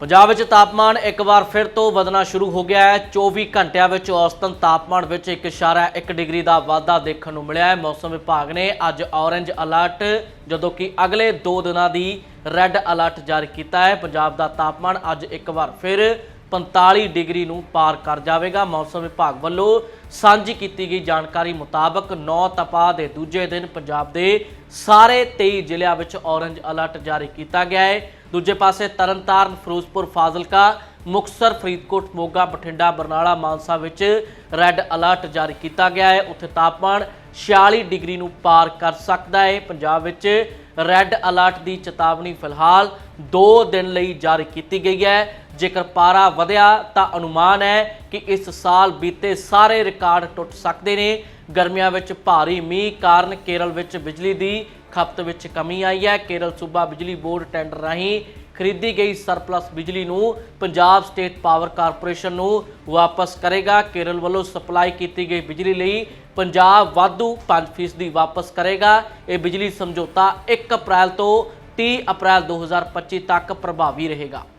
ਪੰਜਾਬ ਵਿੱਚ ਤਾਪਮਾਨ ਇੱਕ ਵਾਰ ਫਿਰ ਤੋਂ ਵਧਣਾ ਸ਼ੁਰੂ ਹੋ ਗਿਆ ਹੈ। 24 ਘੰਟਿਆਂ ਵਿੱਚ ਔਸਤਨ ਤਾਪਮਾਨ ਵਿੱਚ 1.1 ਡਿਗਰੀ ਦਾ ਵਾਧਾ ਦੇਖਣ ਨੂੰ ਮਿਲਿਆ ਹੈ। ਮੌਸਮ ਵਿਭਾਗ ਨੇ ਅੱਜ ਔਰੇਂਜ ਅਲਰਟ, ਜਦੋਂ ਕਿ ਅਗਲੇ 2 ਦਿਨਾਂ ਦੀ ਰੈੱਡ ਅਲਰਟ ਜਾਰੀ ਕੀਤਾ ਹੈ। ਪੰਜਾਬ ਦਾ ਤਾਪਮਾਨ ਅੱਜ ਇੱਕ ਵਾਰ ਫਿਰ 45 ਡਿਗਰੀ ਨੂੰ ਪਾਰ ਕਰ ਜਾਵੇਗਾ। ਮੌਸਮ ਵਿਭਾਗ ਵੱਲੋਂ ਸਾਂਝੀ ਕੀਤੀ ਗਈ ਜਾਣਕਾਰੀ ਮੁਤਾਬਕ 9 ਤਪਾ ਦੇ ਦੂਜੇ ਦਿਨ ਪੰਜਾਬ ਦੇ ਸਾਰੇ 23 ਜ਼ਿਲ੍ਹਿਆਂ ਵਿੱਚ ਔਰੰਜ ਅਲਰਟ ਜਾਰੀ ਕੀਤਾ ਗਿਆ ਹੈ। ਦੂਜੇ ਪਾਸੇ ਤਰਨਤਾਰਨ, ਫਿਰੋਜ਼ਪੁਰ, ਫਾਜ਼ਿਲਕਾ, ਮੁਕਤਸਰ, ਫਰੀਦਕੋਟ, ਮੋਗਾ, ਬਠਿੰਡਾ, ਬਰਨਾਲਾ, ਮਾਨਸਾ ਵਿੱਚ ਰੈੱਡ ਅਲਰਟ ਜਾਰੀ ਕੀਤਾ ਗਿਆ ਹੈ। ਉੱਥੇ ਤਾਪਮਾਨ 46 ਡਿਗਰੀ ਨੂੰ ਪਾਰ ਕਰ ਸਕਦਾ ਹੈ। ਪੰਜਾਬ ਵਿੱਚ ਰੈੱਡ ਅਲਰਟ ਦੀ ਚੇਤਾਵਨੀ ਫਿਲਹਾਲ 2 ਦਿਨ ਲਈ ਜਾਰੀ ਕੀਤੀ ਗਈ ਹੈ। ਜੇਕਰ ਪਾਰਾ ਵਧਿਆ ਤਾਂ ਅਨੁਮਾਨ ਹੈ ਕਿ ਇਸ ਸਾਲ ਬੀਤੇ ਸਾਰੇ ਰਿਕਾਰਡ ਟੁੱਟ ਸਕਦੇ ਨੇ। ਗਰਮੀਆਂ ਵਿੱਚ ਭਾਰੀ ਮੀਂਹ ਕਾਰਨ ਕੇਰਲ ਵਿੱਚ ਬਿਜਲੀ ਦੀ ਖਪਤ ਵਿੱਚ ਕਮੀ ਆਈ ਹੈ। ਕੇਰਲ ਸੂਬਾ ਬਿਜਲੀ ਬੋਰਡ ਟੈਂਡਰ ਰਾਹੀਂ ਖਰੀਦੀ ਗਈ ਸਰਪਲਸ ਬਿਜਲੀ ਨੂੰ, ਪੰਜਾਬ ਸਟੇਟ ਪਾਵਰ ਕਾਰਪੋਰੇਸ਼ਨ ਨੂੰ ਵਾਪਸ ਕਰੇਗਾ। ਕੇਰਲ ਵੱਲੋਂ ਸਪਲਾਈ ਕੀਤੀ ਗਈ ਬਿਜਲੀ ਲਈ ਪੰਜਾਬ ਵਾਧੂ 5% ਵਾਪਸ ਕਰੇਗਾ। ਇਹ ਬਿਜਲੀ ਸਮਝੌਤਾ 1 ਅਪ੍ਰੈਲ ਤੋਂ 30 ਅਪ੍ਰੈਲ 2025 ਤੱਕ ਪ੍ਰਭਾਵੀ ਰਹੇਗਾ।